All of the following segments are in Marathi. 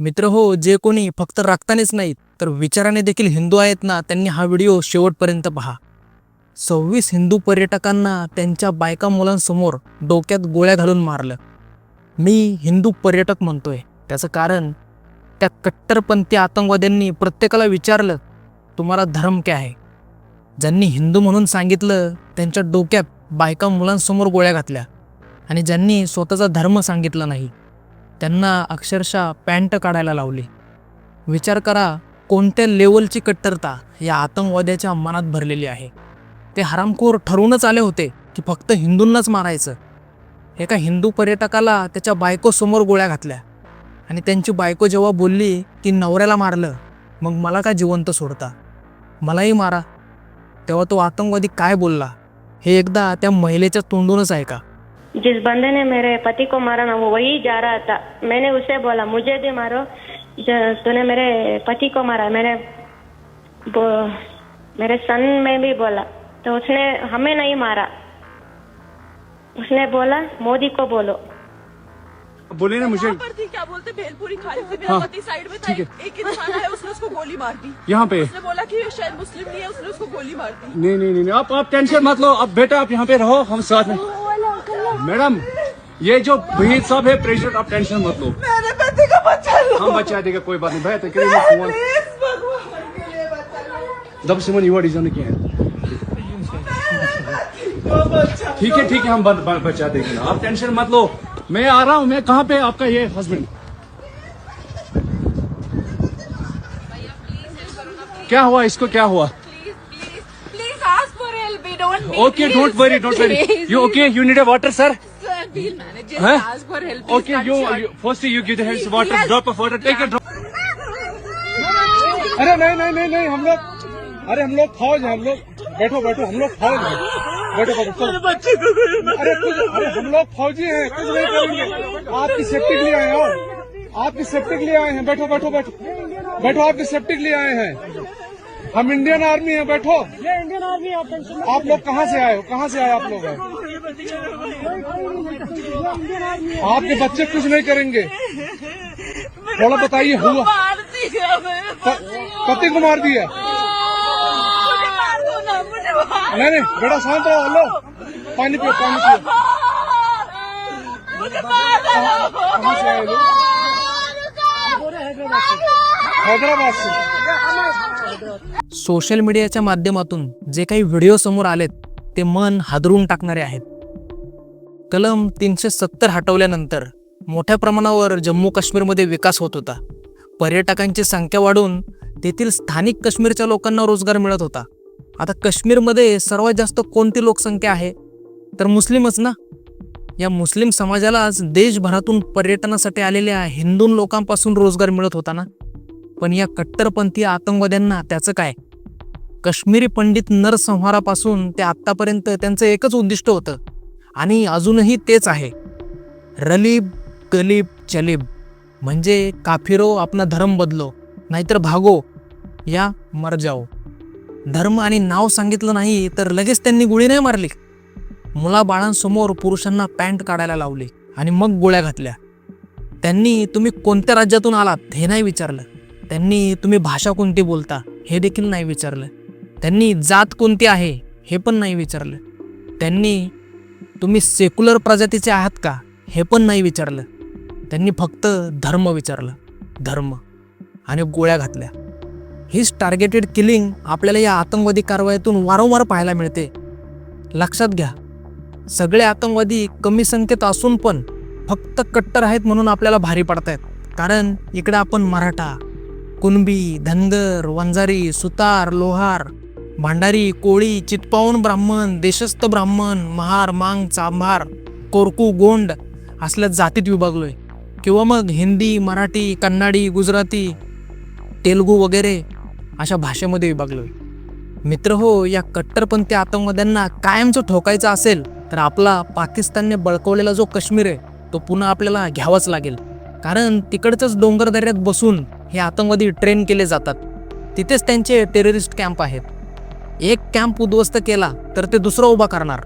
मित्र हो जे कोणी फक्त रक्तानेच नाहीत तर विचाराने देखील हिंदू आहेत ना त्यांनी हा व्हिडिओ शेवटपर्यंत पहा. सव्वीस हिंदू पर्यटकांना त्यांच्या बायका मुलांसमोर डोक्यात गोळ्या घालून मारलं. मी हिंदू पर्यटक म्हणतोय. त्याचं कारण त्या कट्टरपंथी आतंकवाद्यांनी प्रत्येकाला विचारलं तुम्हाला धर्म काय आहे? ज्यांनी हिंदू म्हणून सांगितलं त्यांच्या डोक्यात बायका मुलांसमोर गोळ्या घातल्या. आणि ज्यांनी स्वतःचा धर्म सांगितला नाही त्यांना अक्षरशः पॅन्ट काढायला लावली. विचार करा कोणत्या लेवलची कट्टरता या आतंकवाद्याच्या मनात भरलेली आहे? ते हरामखोर ठरवूनच आले होते की फक्त हिंदूंनाच मारायचं. एका हिंदू पर्यटकाला त्याच्या बायकोसमोर गोळ्या घातल्या आणि त्यांची बायको जेव्हा बोलली की नवऱ्याला मारलं मग मला का जिवंत सोडता? मलाही मारा. तेव्हा तो आतंकवादी काय बोलला? हे एकदा त्या महिलेच्या तोंडूनच ऐका. जिस बंदे ने मेरे पति को मारा ना वो वही जा रहा था। मैंने उसे बोला मुझे भी मारो। तूने मेरे पति को मारा मेरे वो- मेरे सन में भी बोला तो उसने हमें नहीं मारा। उसने बोला मोदी को बोलो। बोले ना मुझे। पर थी क्या बोलते? भेलपुरी खाली थी मेरा हाँ, पति साइड में था एक, एक इंसान आया उसने उसको गोली मार दी। यहाँ पे। उसने बोला कि ये शायद मुस्लिम नहीं है उसने उसको गोली मार दी। नहीं नहीं नहीं नहीं, आप आप टेंशन मत लो अब बेटा आप यहाँ पे रहो हम साथ में। मैडम ये जो भहीद साहब है प्रेशर आप टेंशन मत लो। मेरे पति का बच्चा लो। हम बचा देगा कोई बात नहीं। भाई तो करिए फ़ोन प्लीज़ भगवान के लिए दब सिमन युवा डिज़ाइन किया है। ठीक है ठीक है हम बचा देंगे आप टेंशन मत लो। मैं आ रहा हूँ मैं कहाँ पे आपका ये हस्बैंड क्या हुआ इसको क्या हुआ? For help we don't need okay don't worry don't worry you okay you need a water sir will manage Huh? Ask for help Okay, you, you first you give the hands water, Yes. drop of water, take a drop. अरे नहीं नहीं नहीं नहीं हम लोग अरे हम लोग फौज हैं हम लोग बैठो बैठो हम लोग फौज हैं। बैठो बैठो चलो। अरे कुछ अरे हम लोग फौजी हैं कुछ नहीं करेंगे। आपकी सेफ्टी के लिए आए हैं आपकी सेफ्टी के लिए आए हैं बैठो बैठो बैठो। बैठो आपकी सेफ्टी के लिए आए हैं। हम इंडियन आर्मी है बैठो। इंडियन आर्मी आप लोग कहाँ से आए हो? कहाँ से आए आप लोग? आपके बच्चे कुछ नहीं करेंगे। थोड़ा बताइए हुआ पति को। मार दिया मुझे मार दो ना मुझे मार नहीं नहीं बेटा शांत हो लो। पानी पियो पानी पियो। मुझे मार दो कहाँ से आए लोग? हैदराबाद से। सोशल मीडियाच्या माध्यमातून जे काही व्हिडिओ समोर आलेत ते मन हादरून टाकणारे आहेत. कलम तीनशे सत्तर हटवल्यानंतर मोठ्या प्रमाणावर जम्मू काश्मीरमध्ये विकास होत होता. पर्यटकांची संख्या वाढून तेथील स्थानिक काश्मीरच्या लोकांना रोजगार मिळत होता. आता काश्मीरमध्ये सर्वात जास्त कोणती लोकसंख्या आहे? तर मुस्लिमच ना? या मुस्लिम समाजालाच देशभरातून पर्यटनासाठी आलेल्या हिंदू लोकांपासून रोजगार मिळत होता ना? पण या कट्टरपंथी आतंकवाद्यांना त्याचं काय? काश्मीरी पंडित नरसंहारापासून ते आत्तापर्यंत त्यांचं एकच उद्दिष्ट होतं. आणि अजूनही तेच आहे. रलीब गलीब चलीब. म्हणजे काफिरो आपला धर्म बदलो नाहीतर भागो या मर जाओ. धर्म आणि नाव सांगितलं नाही तर लगेच त्यांनी गोळी नाही मारली. मुलाबाळांसमोर पुरुषांना पॅन्ट काढायला लावली आणि मग गोळ्या घातल्या. त्यांनी तुम्ही कोणत्या राज्यातून आलात? हे नाही विचारलं. त्यांनी तुम्ही भाषा कोणती बोलता हे देखील नाही विचारलं. त्यांनी जात कोणती आहे हे पण नाही विचारलं. त्यांनी तुम्ही सेक्युलर प्रजातीचे आहात का हे पण नाही विचारलं. त्यांनी फक्त धर्म विचारलं. धर्म आणि गोळ्या घातल्या. हीच टार्गेटेड किलिंग आपल्याला या आतंकवादी कारवाईतून वारंवार पाहायला मिळते. लक्षात घ्या सगळे आतंकवादी कमी संख्येत असून पण फक्त कट्टर आहेत म्हणून आपल्याला भारी पडतायत. कारण इकडे आपण मराठा कुणबी धनगर वंजारी सुतार लोहार भांडारी कोळी चितपावून ब्राह्मण देशस्थ ब्राह्मण महार मांग चांभार कोरकू गोंड असल्या जातीत विभागलोय. किंवा मग हिंदी मराठी कन्नाडी गुजराती तेलगू वगैरे अशा भाषेमध्ये विभागलोय. मित्र हो या कट्टरपंथी आतंकवाद्यांना कायमचं ठोकायचं असेल तर आपला पाकिस्तानने बळकवलेला जो काश्मीर आहे तो पुन्हा आपल्याला घ्यावाच लागेल. कारण तिकडचंच डोंगर दऱ्यात बसून हे आतंकवादी ट्रेन केले जातात. तिथेच त्यांचे टेररिस्ट कॅम्प आहेत. एक कॅम्प उद्ध्वस्त केला तर ते दुसरा उभा करणार.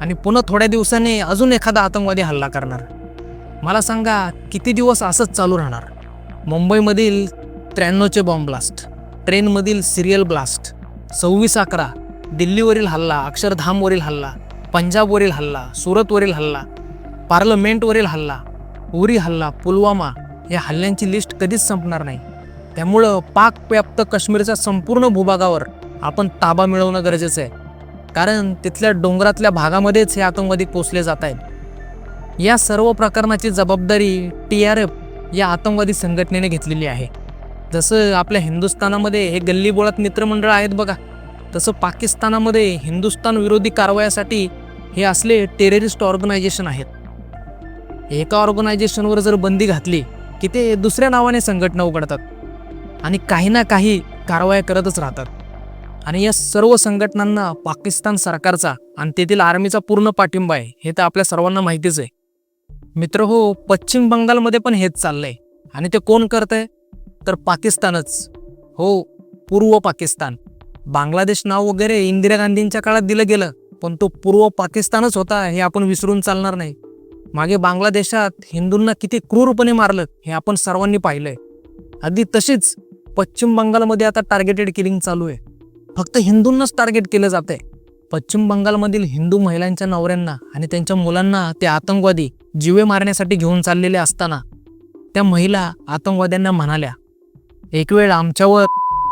आणि पुन्हा थोड्या दिवसाने अजून एखादा आतंकवादी हल्ला करणार. मला सांगा किती दिवस असंच चालू राहणार? मुंबईमधील त्र्याण्णवचे बॉम्ब ब्लास्ट ट्रेनमधील सिरियल ब्लास्ट सव्वीस अकरा दिल्लीवरील हल्ला अक्षरधामवरील हल्ला पंजाबवरील हल्ला सुरतवरील हल्ला पार्लमेंटवरील हल्ला उरी हल्ला पुलवामा या हल्ल्यांची लिस्ट कधीच संपणार नाही. त्यामुळं पाकव्याप्त काश्मीरच्या संपूर्ण भूभागावर आपण ताबा मिळवणं गरजेचं आहे. कारण तिथल्या डोंगरातल्या भागामध्येच हे आतंकवादी पोचले जात आहेत. या सर्व प्रकरणाची जबाबदारी टी आर एफ या आतंकवादी संघटनेने घेतलेली आहे. जसं आपल्या हिंदुस्थानामध्ये हे गल्लीबोळात मित्रमंडळ आहेत बघा तसं पाकिस्तानामध्ये हिंदुस्तान विरोधी कारवायासाठी हे असले टेररिस्ट ऑर्गनायझेशन आहेत. एका ऑर्गनायझेशनवर जर बंदी घातली की ते दुसऱ्या नावाने संघटना उघडतात आणि काही ना काही कारवाया करतच राहतात. आणि या सर्व संघटनांना पाकिस्तान सरकारचा आणि तेथील आर्मीचा पूर्ण पाठिंबा आहे हे तर आपल्या सर्वांना माहितीच आहे. मित्र हो पश्चिम बंगालमध्ये पण हेच चाललंय. आणि ते कोण करतंय? तर पाकिस्तानच. हो पूर्व पाकिस्तान. बांगलादेश नाव वगैरे इंदिरा गांधींच्या काळात दिलं गेलं पण तो पूर्व पाकिस्तानच होता हे आपण विसरून चालणार नाही. मागे बांगलादेशात हिंदूंना किती क्रूरपणे मारलं हे आपण सर्वांनी पाहिलंय. अगदी तशीच पश्चिम बंगालमध्ये आता टार्गेटेड किलिंग चालू आहे. फक्त हिंदूंनाच टार्गेट केलं जात आहे पश्चिम बंगालमधील हिंदू महिलांच्या नवऱ्यांना आणि त्यांच्या मुलांना ते आतंकवादी जीवे मारण्यासाठी घेऊन चाललेले असताना त्या महिला आतंकवाद्यांना म्हणाल्या एक वेळ आमच्यावर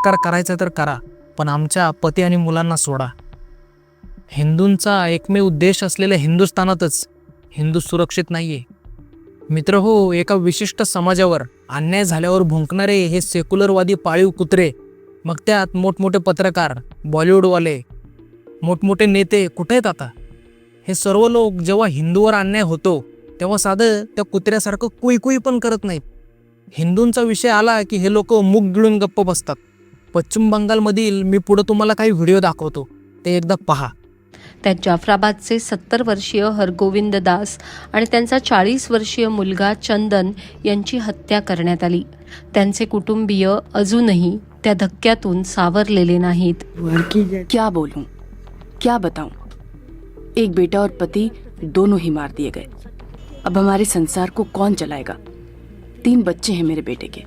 कर करायचा तर करा पण आमच्या पती आणि मुलांना सोडा. हिंदूंचा एकमेव उद्देश असलेल्या हिंदुस्थानातच हिंदू सुरक्षित नाहीये. मित्र हो एका विशिष्ट समाजावर अन्याय झाल्यावर भुंकणारे हे सेक्युलरवादी पाळीव कुत्रे मग त्यात मोठमोठे पत्रकार बॉलिवूडवाले मोठमोठे नेते कुठे आहेत आता? हे सर्व लोक जेव्हा हिंदूवर अन्याय होतो तेव्हा साधं त्या कुत्र्यासारखं कुई कुई पण करत नाहीत. हिंदूंचा विषय आला की हे लोक मुग गिळून गप्प बसतात. पश्चिम बंगालमधील मी पुढं तुम्हाला काही व्हिडिओ दाखवतो. ते एकदा पहा. त्यात जाफराबादचे सत्तर वर्षीय हरगोविंद दास आणि त्यांचा चाळीस वर्षीय मुलगा चंदन यांची हत्या करण्यात आली. त्यांचे कुटुंबीय अजूनही त्या धक्क्यातून सावरलेले नाहीत. क्या बोलूँ? क्या बताऊँ? एक बेटा और पति दोनों ही मार दिए गए। अब हमारे संसार को कौन चलाएगा? तीन बच्चे हैं मेरे बेटे के।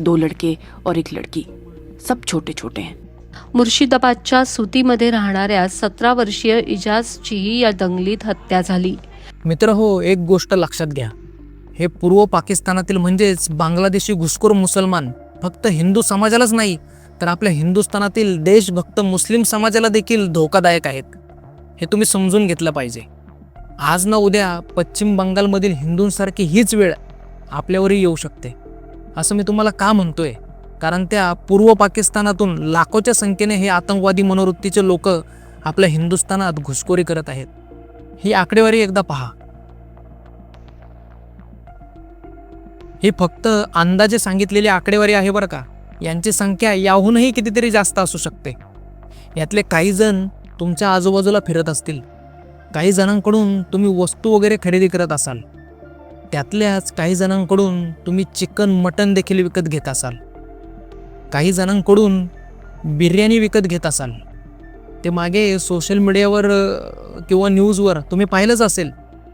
दो लड़के और एक लड़की। सब छोटे छोटे हैं। मुर्शिदाबादच्या सुतीमध्ये राहणाऱ्या सतरा वर्षीय इजाजचीही या दंगलीत हत्या झाली. मित्र हो एक गोष्ट लक्षात घ्या. हे पूर्व पाकिस्तानातील म्हणजेच बांगलादेशी घुसखोर मुसलमान फक्त हिंदू समाजालाच नाही तर आपल्या हिंदुस्थानातील देशभक्त मुस्लिम समाजाला देखील धोकादायक आहेत. हे तुम्ही समजून घेतलं पाहिजे. आज ना उद्या पश्चिम बंगालमधील हिंदूंसारखी हीच वेळ आपल्यावरही येऊ शकते. असं मी तुम्हाला का म्हणतोय? कारण त्या पूर्व पाकिस्तानातून लाखोच्या संख्येने हे आतंकवादी मनोवृत्तीचे लोक आपल्या हिंदुस्थानात घुसखोरी करत आहेत. ही आकडेवारी एकदा पहा. ही फक्त अंदाजे सांगितलेली आकडेवारी आहे बरं का? यांची संख्या याहूनही कितीतरी जास्त असू शकते. यातले काही जण तुमच्या आजूबाजूला फिरत असतील. काही जणांकडून तुम्ही वस्तू वगैरे खरेदी करत असाल. त्यातल्याच काही जणांकडून तुम्ही चिकन मटन देखील विकत घेत असाल. काही जणांकडून बिर्याणी विकत घेत असाल. ते मागे सोशल मीडियावर किंवा न्यूजवर तुम्ही पाहिलंच असेल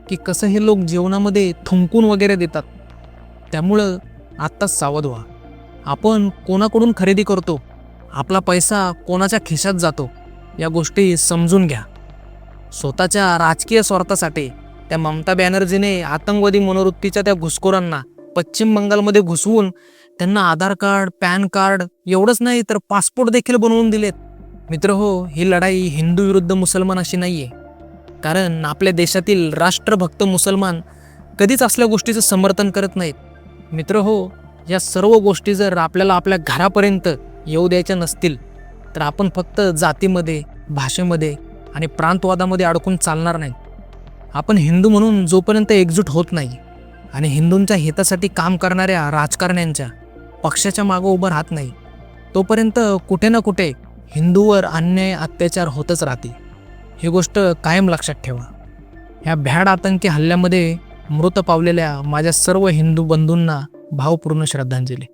की कसं हे लोक जेवणामध्ये थुंकून वगैरे देतात. त्यामुळं आत्ताच सावध व्हा. आपण कोणाकडून खरेदी करतो आपला पैसा कोणाच्या खिशात जातो या गोष्टी समजून घ्या. स्वतःच्या राजकीय स्वार्थासाठी त्या ममता बॅनर्जीने आतंकवादी मनोवृत्तीच्या त्या घुसखोरांना पश्चिम बंगालमध्ये घुसवून त्यांना आधार कार्ड पॅन कार्ड एवढंच नाही तर पासपोर्ट देखील बनवून दिलेत. मित्र हो ही लढाई हिंदू विरुद्ध मुसलमान अशी नाही आहे कारण आपल्या देशातील राष्ट्रभक्त मुसलमान कधीच असल्या गोष्टीचं समर्थन करत नाहीत. मित्र हो या सर्व गोष्टी जर आपल्याला आपल्या घरापर्यंत येऊ द्यायच्या नसतील तर आपण फक्त जातीमध्ये भाषेमध्ये आणि प्रांतवादामध्ये अडकून चालणार नाही. आपण हिंदू म्हणून जोपर्यंत एकजूट होत नाही आणि हिंदूंच्या हितासाठी काम करणाऱ्या राजकारण्यांच्या पक्षाच्या मागं उभं राहत नाही. तोपर्यंत कुठे ना कुठे हिंदूवर अन्याय अत्याचार होतच राहते ही गोष्ट कायम लक्षात ठेवा. ह्या भ्याड आतंकी हल्ल्यामध्ये मृत पावलेल्या माझ्या सर्व हिंदू बंधूंना भावपूर्ण श्रद्धांजली.